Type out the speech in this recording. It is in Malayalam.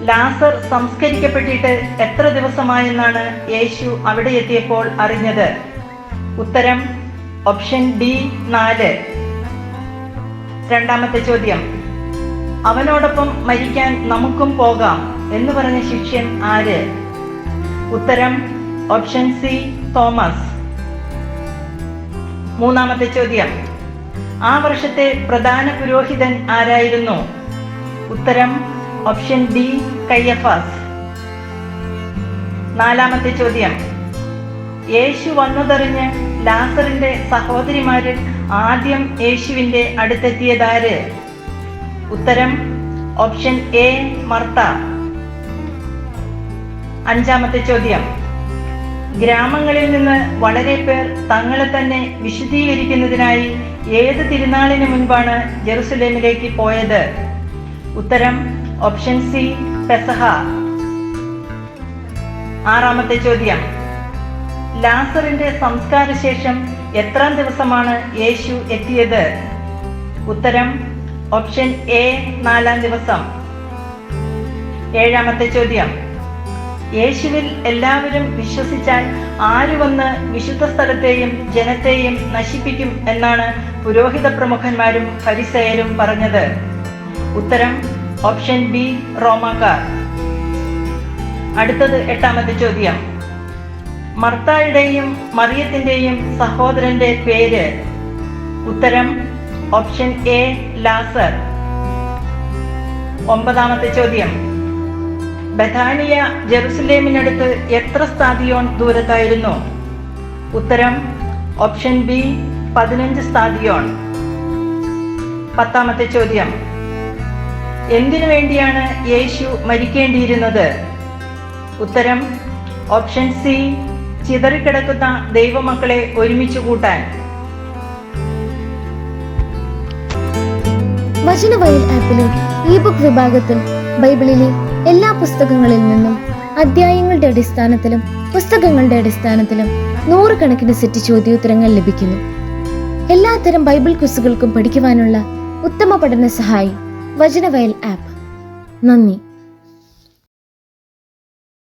ലാസർ സംസ്കരിക്കപ്പെട്ടിട്ട് എത്ര ദിവസമായെന്നാണ് യേശു അവിടെ എത്തിയപ്പോൾ അറിഞ്ഞത്? ഉത്തരം ഓപ്ഷൻ ഡി നാല്. രണ്ടാമത്തെ ചോദ്യം. അവനോടൊപ്പം മരിക്കാൻ നമുക്കും പോകാം എന്ന് പറഞ്ഞ ശിഷ്യൻ ആര്? ഉത്തരം ഓപ്ഷൻ സി തോമസ്. മൂന്നാമത്തെ ചോദ്യം. ആ വർഷത്തെ പ്രധാന പുരോഹിതൻ ആരായിരുന്നു? ഉത്തരം ഓപ്ഷൻ ഡി കയ്യഫാസ് നാലാമത്തെ ചോദ്യം. യേശു വന്നതറിഞ്ഞ് ലാസറിന്റെ സഹോദരിമാരിൽ ആദ്യം യേശുവിന്റെ അടുത്തെത്തിയതാര്? ഉത്തരം ഓപ്ഷൻ എ മർത്ത. അഞ്ചാമത്തെ ചോദ്യം. ഗ്രാമങ്ങളിൽ നിന്ന് വളരെ പേർ തങ്ങളെ തന്നെ വിശദീകരിക്കുന്നതിനായി ഏത് തിരുനാളിന് മുൻപാണ് ജെറുസലേമിലേക്ക് പോയത്? ഉത്തരം ഓപ്ഷൻ സി പെസഹ. ആറാമത്തെ ചോദ്യം. ലാസറിന്റെ സംസ്കാര ശേഷം എത്രാം ദിവസമാണ് യേശു എത്തിയത്? ഉത്തരം ഓപ്ഷൻ എ നാലാം ദിവസം. ഏഴാമത്തെ ചോദ്യം. യേശുവിൽ എല്ലാവരും വിശ്വസിച്ചാൽ ആര് വന്ന് വിശുദ്ധ സ്ഥലത്തെയും ജനത്തെയും നശിപ്പിക്കും എന്നാണ് പുരോഹിത പ്രമുഖന്മാരും പരിസയരും പറഞ്ഞത്. ഉത്തരം ഓപ്ഷൻ ബി റോമാക്കാർ. അടുത്തത് എട്ടാമത്തെ ചോദ്യം. മർത്തായുടെയും മറിയത്തിന്റെയും സഹോദരന്റെ പേര്. ഉത്തരം ഓപ്ഷൻ എ ലാസർ. ഒമ്പതാമത്തെ ചോദ്യം. ബഥാനിയ ജെറുസലേമിനടുത്ത് എത്ര സ്ഥാതിയോൺ ദൂരത്തായിരുന്നു? ഉത്തരം ഓപ്ഷൻ ബി പതിനഞ്ച് സ്ഥാതിയോൺ പത്താമത്തെ ചോദ്യം. എന്തിനു വേണ്ടിയാണ് യേശു മരിക്കേണ്ടിയിരുന്നത്? ഉത്തരം ഓപ്ഷൻ സി ചിതറിക്കിടക്കുന്ന ദൈവമക്കളെ ഒരുമിച്ച് കൂട്ടാൻ. വചനവയൽ ആപ്പിലെ ഇ ബുക്ക് വിഭാഗത്തിൽ ബൈബിളിലെ എല്ലാ പുസ്തകങ്ങളിൽ നിന്നും അധ്യായങ്ങളുടെ അടിസ്ഥാനത്തിലും പുസ്തകങ്ങളുടെ അടിസ്ഥാനത്തിലും നൂറുകണക്കിന് സെറ്റ് ചോദ്യോത്തരങ്ങൾ ലഭിക്കുന്നു. എല്ലാത്തരം ബൈബിൾ ക്വിസുകൾക്കും പഠിക്കുവാനുള്ള ഉത്തമ പഠന സഹായി വചനവയൽ ആപ്പ്. നന്ദി.